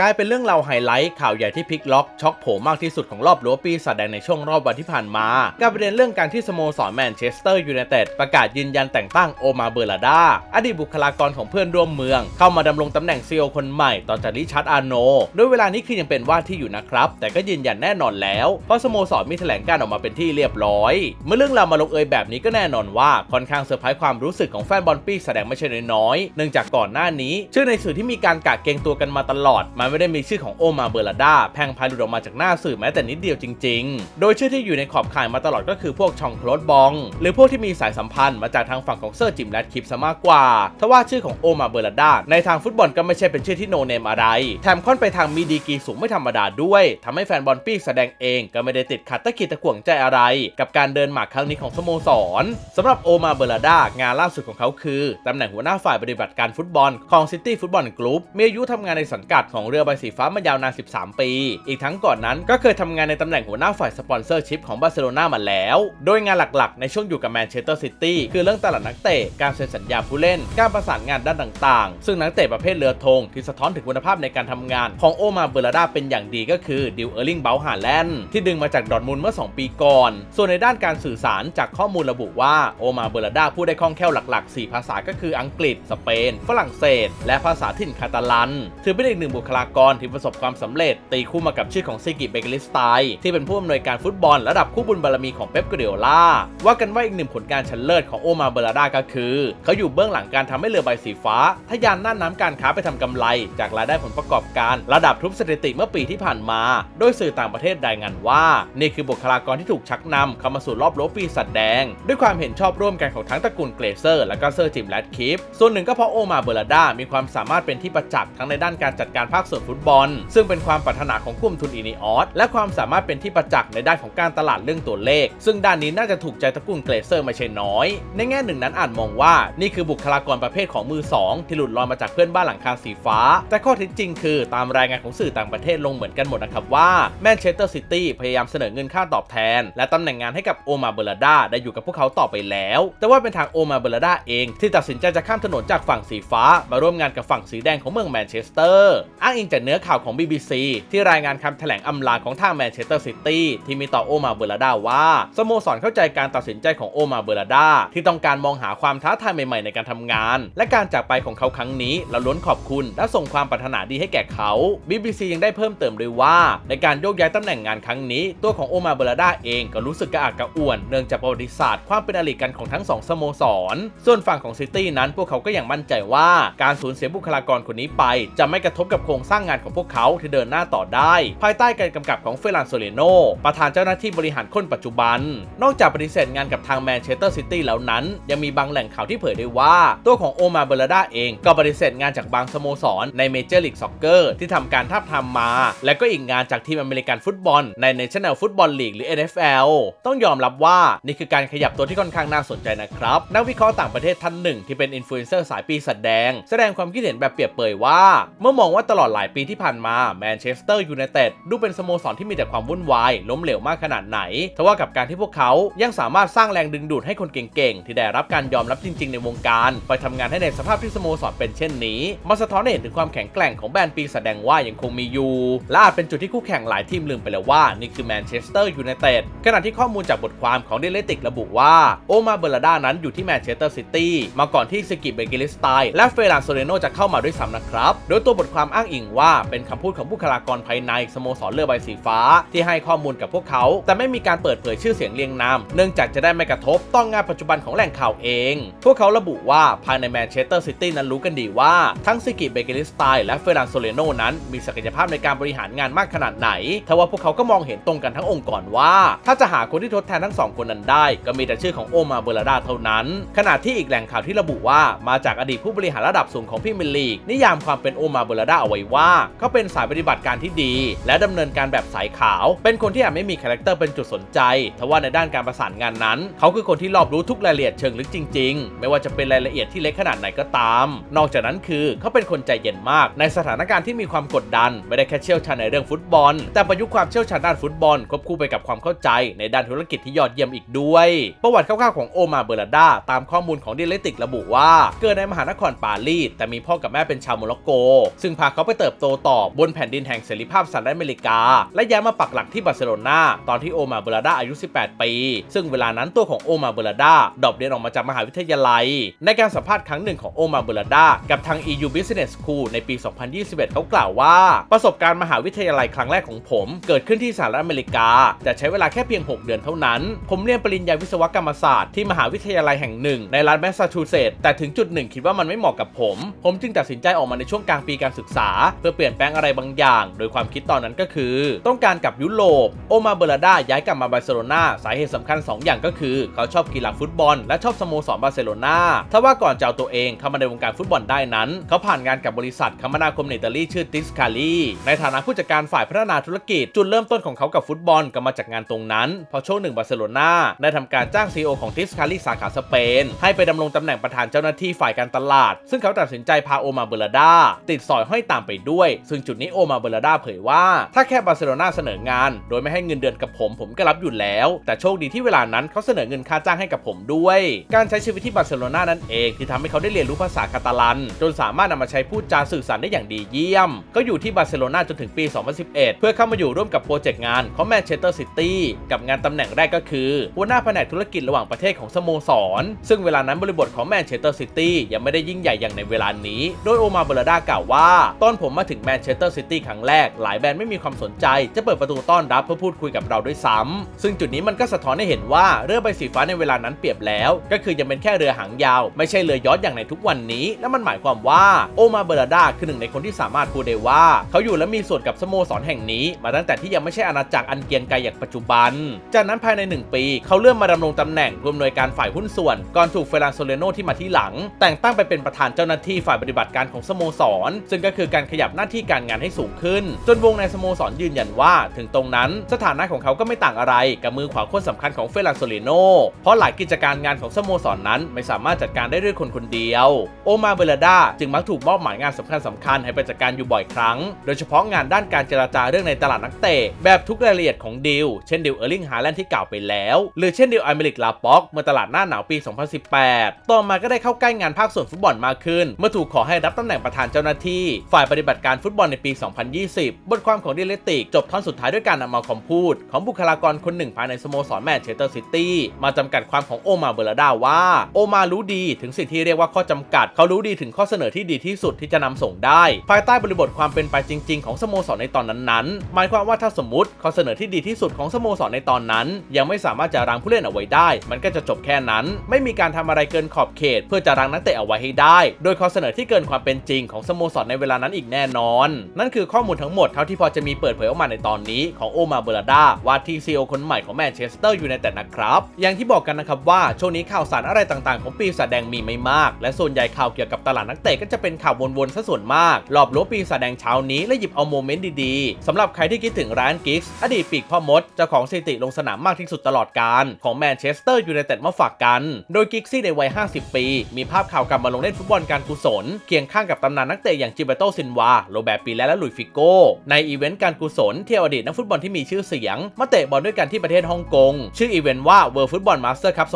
กลายเป็นเรื่องราวไฮไลท์ข่าวใหญ่ที่พลิกล็อกช็อกโผมากที่สุดของรอบรัวปีศาจแดงในช่วงรอบวันที่ผ่านมากับประเด็นเรื่องการที่สโมสรแมนเชสเตอร์ยูไนเต็ดประกาศยืนยันแต่งตั้งโอมาเบอร์ลาดาอดีตบุคลากรของเพื่อนร่วมเมือง เข้ามาดำรงตำแหน่งซีอคนใหม่ต่อจากริชาร์ดอาร์โนด้วยเวลานี้คือยังเป็นว่าที่อยู่นะครับ แต่ก็ยืนยันแน่นอนแล้ว เพราะสโมสรมีแถลงการออกมาเป็นที่เรียบร้อย เมื่อเรื่องราวมาลงเอยแบบนี้ก็แน่นอนว่าค่อนข้างเซอร์ไพรส์ความรู้สึกของแฟนบอลปีศาจแดงไม่ใช่น้อยเนื่องจากก่อนหน้านี้ ชื่อในสื่อที่มีการกะเกงตัวกันมาตลอดมันไม่ได้มีชื่อของโอมาเบอร์ลาดาแพงพายหลุดออกมาจากหน้าสื่อแม้แต่นิดเดียวจริง ๆ โดยชื่อที่อยู่ในขอบข่ายมาตลอดก็คือพวกชองโคลดบอง หรือพวกที่มีสายสัมพันธ์มาจากทางฝั่งของเซอร์จิมแรดคิปซะมากกว่าทว่าชื่อของโอมาเบอร์ลาดาในทางฟุตบอลก็ไม่ใช่เป็นชื่อที่โนเนมอะไร แถมค่อนไปทางมีดีกีสูงไม่ธรรมดาด้วยทำให้แฟนบอลปีกแสดงเองก็ไม่ได้ติดขัดตะกิดตะขวงใจอะไร กับการเดินหมากครั้งนี้ของสโมสรสำหรับโอมาเบอร์ลาดางานล่าสุดของเขาคือตำแหน่งหัวหน้าฝ่ายปฏิบัติการฟุตบอลของซิตี้ฟุตบอลกรุ๊ปมีอายุทำงานในสังกัดของเรือใบสีฟ้ามายาวนาน 13 ปี อีกทั้งก่อนนั้นก็เคยทำงานในตำแหน่งหัวหน้าฝ่ายสปอนเซอร์ชิพของบาร์เซโลนามาแล้ว โดยงานหลักๆ ในช่วงอยู่กับแมนเชสเตอร์ซิตี้คือเรื่องตลาดนักเตะ การเซ็นสัญญาผู้เล่น การประสานงานด้านต่างๆ ซึ่งนักเตะประเภทเรือธงที่สะท้อนถึงคุณภาพในการทำงานของโอมาเบอร์ลาดาเป็นอย่างดีก็คือดิวเออร์ลิงเบลฮาแลนด์ที่ดึงมาจากดอร์ทมุนด์เมื่อ 2 ปีก่อน ส่วนในด้านการสื่อสารจากข้อมูลระบุว่าโอมาเบอร์ลาดาพูดได้คล่องแคล่วหลักๆ 4 ภาษาก็คืออังกฤษ สเปน ฝรั่งเศส และภาษาถิ่นคาตาลัน ถือเป็นอีกหนึ่งบุคลากรที่ประสบความสำเร็จ ตีคู่มากับชื่อของซิกิเบเกลิสไตที่เป็นผู้อำนวยการฟุตบอลระดับคู่บุญบารมีของเป๊ปกเดโอล่าว่ากันว่าอีกหนึ่งผลการชั้นเลิศของโอมาเบอร์ลาดาก็คือ เขาอยู่เบื้องหลังการทำให้เรือใบสีฟ้าทะยานน่านน้ำการค้าไปทำกำไร จากรายได้ผลประกอบการระดับทุบสถิติเมื่อปีที่ผ่านมา โดยสื่อต่างประเทศรายงานว่า นี่คือบุคลากรที่ถูกชักนำเข้ามาสู่รอบโลปีสัตว์แดง ด้วยความเห็นชอบร่วมกันของทั้งตระกูลเกรเซอร์และก็เซอร์จิมแรดคิฟส่วนหนึ่งก็เพราะโอมาเบลาดามีความสามารถเป็นที่ประจักษ์ทั้งในด้านการจัดการภาคส่วนฟุตบอล ซึ่งเป็นความปรารถนาของกลุ่มทุนอีนิออสและความสามารถเป็นที่ประจักษ์ในด้านของการตลาดเรื่องตัวเลข ซึ่งด้านนี้น่าจะถูกใจตระกูลเกรเซอร์ไม่ใช่น้อย ในแง่หนึ่งนั้นอาจมองว่านี่คือบุคลากรประเภทของมือสองที่หลุดลอยมาจากเพื่อนบ้านหลังคาสีฟ้า แต่ข้อเท็จจริงคือตามรายงานของสื่อต่างประเทศลงเหมือนกันหมดนะครับว่าแมนเชสเตอร์ซิตี้พยายามเสนอเงินค่าตอบแทน และตำแหน่งงานให้กับโอมาเบร์ลาดาได้อยู่กับพวกเขาต่อไปแล้ว แต่ว่าเป็นทางโอมาเบร์ลดาเอง ที่ตัดสินใจจะข้ามถนนจากฝั่งสีฟ้า มาร่วมงานกับฝั่งสีแดงของเมืองแมนเชสเตอร์อ้างอิงจากเนื้อข่าวของ BBC ที่รายงานคำแถลงอำลาของทางแมนเชสเตอร์ซิตี้ที่มีต่อโอมาเบอร์ลาดาว่าสโมสรเข้าใจการตัดสินใจของโอมาเบอร์ลาดาที่ต้องการมองหาความท้าทายใหม่ๆในการทำงาน และการจากไปของเขาครั้งนี้เราล้วนขอบคุณและส่งความปรารถนาดีให้แก่เขา BBC ยังได้เพิ่มเติมด้วยว่า ในการโยกย้ายตำแหน่งงานครั้งนี้ตัวของโอมาเบอร์ลาดาเองก็รู้สึกกระอักกระอ่วนเนื่องจากประวัติศาสตร์ความเป็นอริกันของทั้งสองสโมสร ส่วนฝั่งของซิตี้นั้นพวกเขาก็ยังมั่นใจว่าการสูญเสียบุคลากรคนนี้ไป จะไม่กระทบกับโครงสร้างร้างงานของพวกเขาที่เดินหน้าต่อได้ ภายใต้การกำกับของเฟรานโซเลโนประธานเจ้าหน้าที่บริหารคนปัจจุบัน นอกจากปฏิเสธงานกับทางแมนเชสเตอร์ซิตี้แล้วนั้น ยังมีบางแหล่งข่าวที่เผยได้ว่า ตัวของโอมาเบอร์ลดาเองก็ปฏิเสธงานจากบางสโมสรในเมเจอร์ลีกซ็อกเกอร์ที่ทำการทับทามมา และก็อีกงานจากทีมอเมริกันฟุตบอล ใน National Football League หรือ NFL ต้องยอมรับว่านี่คือการขยับตัวที่ค่อนข้างน่าสนใจนะครับ นักวิเคราะห์ต่างประเทศท่านหนึ่งที่เป็นอินฟลูเอนเซอร์สายปีศาจแดง แสดงความคิดเห็นแบบเปรียบเปยว่า เมื่อมองว่าตลอดหลายปีที่ผ่านมาแมนเชสเตอร์ยูไนเต็ดดูเป็นสโมสรที่มีแต่ความวุ่นวาย ล้มเหลวมากขนาดไหนทว่ากับการที่พวกเขายังสามารถสร้างแรงดึงดูดให้คนเก่งๆ ที่ได้รับการยอมรับจริง ๆ ในวงการ ไปทำงานให้ในสภาพที่สโมสรเป็นเช่นนี้มาสะท้อนให้เห็นถึงความแข็งแกร่งของแบรนด์ปีศาจแดงว่ายังคงมีอยู่และอาจเป็นจุดที่คู่แข่งหลายทีมลืมไปแล้วว่านี่คือแมนเชสเตอร์ยูไนเต็ดขณะที่ข้อมูลจากบทความของเดลติกระบุว่าโอมาเบอร์ลดานั้นอยู่ที่แมนเชสเตอร์ซิตี้มาก่อนที่สกิเบเกลิสไตและเฟรานโซเรโนจะเข้ามาด้วยซ้ำนะครับโดยตัวบทความอ้างอิงว่าเป็นคำพูดของบุคลากรภายในสโมสรเรือใบสีฟ้า ที่ให้ข้อมูลกับพวกเขา แต่ไม่มีการเปิดเผยชื่อเสียงเรียงนาม เนื่องจากจะได้ไม่กระทบต้องงานปัจจุบันของแหล่งข่าวเอง พวกเขาระบุว่าภายในแมนเชสเตอร์ซิตี้นั้นรู้กันดีว่า ทั้งสกิเบเกลิสไตและเฟรานโซเรโนนั้นมีศักยภาพในการบริหารงานมากขนาดไหนทว่าพวกเขาก็มองเห็นตรงกันทั้งองค์กรว่า ถ้าจะหาคนที่ทดแทนทั้งสองคนนั้นได้ ก็มีแต่ชื่อของโอมาเบอร์ลาดาเท่านั้น ขณะที่อีกแหล่งข่าวที่ระบุว่ามาจากอดีตผู้บริหารระดับสูงของพี่มิลลีกนิยามความเป็นโอมาเบลาดาเอาไว้ว่าเขาเป็นสายปฏิบัติการที่ดี และดำเนินการแบบสายขาว เป็นคนที่อาจไม่มีคาแรคเตอร์เป็นจุดสนใจทว่าในด้านการประสานงานนั้น เขาคือคนที่รอบรู้ทุกรายละเอียดเชิงลึกจริง ๆ ไม่ว่าจะเป็นรายละเอียดที่เล็กขนาดไหนก็ตาม นอกจากนั้นคือเขาเป็นคนใจเย็นมาก ในสถานการณ์ที่มีความกดดัน ไม่ได้แค่เชี่ยวชาญในเรื่องฟุตบอล แต่ประยุกต์ความเชี่ยวชาญด้านฟุตบอลควบคู่ไปกับความเข้าใจ ในด้านธุรกิจที่ยอดเยี่ยมอีกด้วย ประวัติคร่าวๆของโอมาเบอร์ลาดาตามข้อมูลของดิเลติกระบุว่า เกิดในมหานครปารีสแต่มีพ่อกับแม่เป็นชาวโมร็อกโก ซึ่งพาเขาไปเติบโตต่อบนแผ่นดินแห่งเสรีภาพสหรัฐอเมริกา และย้ายมาปักหลักที่บาร์เซโลนาตอนที่โอมาเบลาดาอายุ 18 ปี ซึ่งเวลานั้นตัวของโอมาเบลาดาดรอปเรียนออกมาจากมหาวิทยาลัย ในการสัมภาษณ์ครั้งหนึ่งของโอมาเบลาดากับทาง EU Business School ในปี 2021 เขากล่าวว่า ประสบการณ์มหาวิทยาลัยครั้งแรกของผม เกิดขึ้นที่สหรัฐอเมริกา แต่ใช้เวลาแค่เพียง 6 เดือนเท่านั้น ผมเรียนปริญญาวิศวกรรมศาสตร์ที่มหาวิทยาลัยแห่งหนึ่งในรัฐแมสซาชูเซตส์แต่ถึงจุดหนึ่งคิดว่ามันไม่เหมาะกับผม ผมจึงตัดสินใจออกมาในช่วงกลางปีการศึกษาเพื่อเปลี่ยนแปลงอะไรบางอย่าง โดยความคิดตอนนั้นก็คือ ต้องการกับยุโรปโอมาเบลดาย้ายกลับมาบาร์เซโลนาสาเหตุสำคัญ 2 อย่างก็คือ เขาชอบกีฬาฟุตบอล และชอบสโมสรบาร์เซโลนาถ้าว่าก่อนจะเอาตัวเองเข้ามาในวงการฟุตบอลได้นั้น เขาผ่านงานกับบริษัทคมนาคมในอิตาลีชื่อติสคาลีในฐานะผู้จัดการฝ่ายพัฒนาธุรกิจ จุดเริ่มต้นของเขากับฟุตบอลก็มาจากงานตรงนั้น พอช่วงหนึ่งบาร์เซโลนาได้ทำการจ้างซีอของติสคาลีสาขาสเปน ให้ไปดำรงตำแหน่งประธานเจ้าหน้าที่ฝ่ายการตลาด ซึ่งเขาตัดสินใจพาโอมาเบลดาติดสอยห้อยตามไปด้วย ซึ่งจุดนี้โอมาเบลดาเผยว่า ถ้าแค่บาร์เซโลนาเสนองาน โดยไม่ให้เงินเดือนกับผมผมก็รับอยู่แล้ว แต่โชคดีที่เวลานั้นเขาเสนอเงินค่าจ้างให้กับผมด้วย การใช้ชีวิตที่บาร์เซโลนานั่นเองที่ทำให้เขาได้เรียนรู้ภาษาคาตาลัน จนสามารถนำมาใช้พูดจาสื่อสารได้อย่างดีเยี่ยม ก็อยู่ที่บาร์เซโลนาจนถึงปี 2011 เพื่อเข้ามาอยู่ร่วมกับโปรเจกต์งานของแมนเชสเตอร์ซิตี้กับงานตำแหน่งแรกก็คือหัวหน้าแผนกธุรกิจระหว่างประเทศของสโมสร ซึ่งเวลานั้นบริบทของแมนเชสเตอร์ซิตี้ยังไม่ได้ยิ่งใหญ่อย่างในเวลานี้ โดยโอมาเบลดากล่าวว่า ตอนผมมาถึงแมนเชสเตอร์ซิตี้ครั้งแรก หลายแบรนด์ไม่มีความสนใจ จะเปิดประตูต้อนรับเพื่อพูดคุยกับเราด้วยซ้ำซึ่งจุดนี้มันก็สะท้อนให้เห็นว่าเรือใบสีฟ้าในเวลานั้นเปรียบแล้ว ก็คือยังเป็นแค่เรือหางยาว ไม่ใช่เรือยอชต์อย่างในทุกวันนี้ และมันหมายความว่าโอมาเบลดาคือหนึ่งในคนที่สามารถพูดได้ว่า เขาอยู่และมีส่วนกับสโมสรแห่งนี้ มาตั้งแต่ที่ยังไม่ใช่อาณาจักรอันเกียงไกรอย่างปัจจุบัน จากนั้นภายใน 1 ปี เขาเลื่อนมาดำรงตำแหน่งผู้อำนวยการฝ่ายหุ้นส่วน ก่อนถูกเฟรานโซเลโนที่มาที่หลัง แต่งตั้งไปเป็นประธานเจ้าหน้าที่ฝ่ายปฏิบัติการของสโมสร ซึ่งก็คือการขยบหน้าที่การงานให้สูงขึ้น จนวงในสโมสรยืนยันว่า ถึงตรงนั้นสถานะของเขาก็ไม่ต่างอะไรกับมือขวาคนสำคัญของเฟรานโซเลโนเพราะหลายกิจการงานของสโมสรนนั้น ไม่สามารถจัดการได้ด้วยคนคนเดียว โอมาเบลดาจึงมักถูกมอบหมายงานสำคัญสำคัญให้ไปจัดการอยู่บ่อยครั้ง โดยเฉพาะงานด้านการเจรจาเรื่องในตลาดนักเตะแบบทุกรายละเอียดของดิวเช่นดิวเออร์ลิงฮาแลนด์ที่กล่าวไปแล้ว หรือเช่นดิวอเมริกลาป็อกเมื่อตลาดหน้าหนาวปี 2018 ต่อมาก็ได้เข้าใกล้งานภาคส่วนฟุตบอลมากขึ้น เมื่อถูกขอให้รับตำแหน่งประธานเจ้าหน้าที่ฝ่ายปฏิบัติการฟุตบอลในปี 2020 บทความของดิเลติกจบท่อนสุดท้ายด้วยการนำเอาคำพูด ของบุคลากรคนหนึ่งภายในสโมสรแมนเชสเตอร์ซิตี้มาจำกัดความของโอมาเบลดาว่า โอมารู้ดีถึงสิ่งที่เรียกว่าข้อจำกัด เขารู้ดีถึงข้อเสนอที่ดีที่สุดที่จะนำส่งได้ ภายใต้บริบทความเป็นไปจริง ๆ ของสโมสรในตอนนั้นๆ หมายความว่าถ้าสมมติข้อเสนอที่ดีที่สุดของสโมสรในตอนนั้น ยังไม่สามารถจะรั้งผู้เล่นเอาไว้ได้ มันก็จะจบแค่นั้น ไม่มีการทำอะไรเกินขอบเขต เพื่อจะรั้งนักเตะเอาไว้ให้ได้ โดยข้อเสนอที่เกินความเป็นจริงของสโมสรในเวลานั้นอีกแน่นอน นั่นคือข้อมูลทั้งหมดเท่าที่พอจะมีเปิดเผยออกมาในตอนนี้ของโอมาเบลดาว่าที่ซีโอคนใหม่ของแมนเชสเตอร์ยูไนเต็ดนะครับ อย่างที่บอกกันนะครับว่าช่วงนี้ข่าวสารอะไรต่างๆ ของปีศาจแดงมีไม่มาก และส่วนใหญ่ข่าวเกี่ยวกับตลาดนักเตะก็จะเป็นข่าววนๆซะส่วนมากรอบรั้วปีศาจแดงเช้านี้และหยิบเอาโมเมนต์ดีๆสำหรับใครที่คิดถึงร้านกิกส์อดีตปีกพ่อมดเจ้าของสถิติลงสนามมากที่สุดตลอดการของแมนเชสเตอร์ยูไนเต็ดมาฝากกัน โดยกิกซี่ในวัย 50 ปี มีภาพข่าวกลับมาลงเล่นฟุตบอลการกุศลเคียงข้างกับตำนานนักเตะอย่างจิเบโตซินวาโรแบร์ปีและและลุยฟิโก้ ในอีเวนต์การกุศลที่อดีตนักฟุตบอลที่มีชื่อเสียง มาเตะบอลด้วยกันที่ประเทศฮ่องกง ชื่ออีเวนต์ว่า World Football Master Cup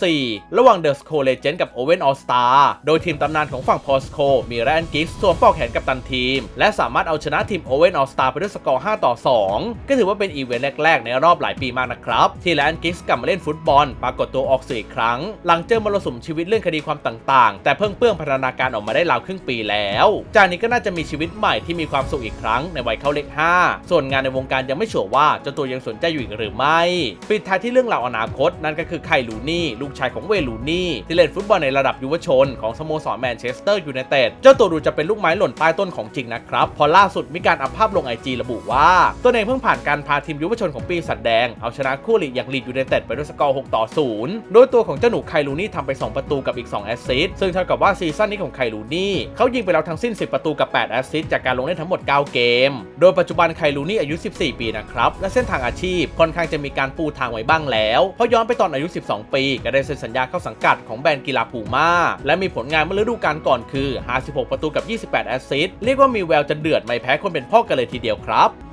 2024 ระหว่างเดอะสโคเลเจนกับโอเวนออสตาโดยทีมตำนานของฝั่งพอสโค มีแรนกิกสวมปอกแขนกับตันทีม และสามารถเอาชนะทีมโอเวนออสตาไปด้วยสกอร์ 5 ต่อ 2 ก็ถือว่าเป็นอีเวนต์แรก ๆ ในรอบหลายปีมากนะครับที่แลนกิกส์กลับมาเล่นฟุตบอล ปรากฏตัวออกสื่ออีกครั้ง หลังเจอมรสุมชีวิตเรื่องคดีความต่าง ๆ แต่เพิ่งเปื้องพัฒนาการออกมาได้ราวครึ่งปีแล้ว จากนี้ก็น่าจะมีชีวิตใหม่ที่มีความสุขอีกครั้งในวัยเข้าเลข 5 ส่วนงานในวงการยังไม่ชัวร์ว่าเจ้าตัวยังสนใจอยู่อีกหรือไม่ ปิดท้ายที่เรื่องราวอนาคตนั่นก็คือไคลูนี่ ลูกชายของเวลูนี่ที่เล่นฟุตบอลในระดับยุวชน ของสโมสรแมนเชสเตอร์ยูไนเต็ดเจ้าตัวดูจะเป็นลูกไม้หล่นใต้ต้นของจริงนะครับพอล่าสุดมีการอัพภาพลงไอจีระบุว่าตัวเองเพิ่งผ่านการพาทีมยุวชนของปีสัตว์แดงเอาชนะคู่หลีกอย่างลีดยูไนเต็ดไปด้วยสกอร์ 6 ต่อ 0 โดยตัวของเจ้าหนูไคลูนี่ทำไป 2 ประตูกับอีก2แอสซิสต์ซึ่งเท่ากับว่าซีซั่นนี้ของไคลูนี่เขายิงไปแล้วทั้งสิ้น 10 ประตูกับ8แอสซิสต์จากการลงเล่นทั้งหมด 9 เกม โดยปัจจุบันไคลูนี่อายุ 14 ปีนะครับ และเส้นทางอาชีพค่อนข้างจะมีการปูทางไว้บ้างแล้ว เพราะย้อนไปตอนอายุ 12 ปี ก็ได้เซ็นสัญญาเข้าสังกัดของแบรนด์กีฬาพูม่าและมีผลงานเมื่อฤดูกาลก่อนคือ 56 ประตูกับ 28 แอสซิสต์เรียกว่ามีแววจะเดือดไม่แพ้คนเป็นพ่อกันเลยทีเดียวครับ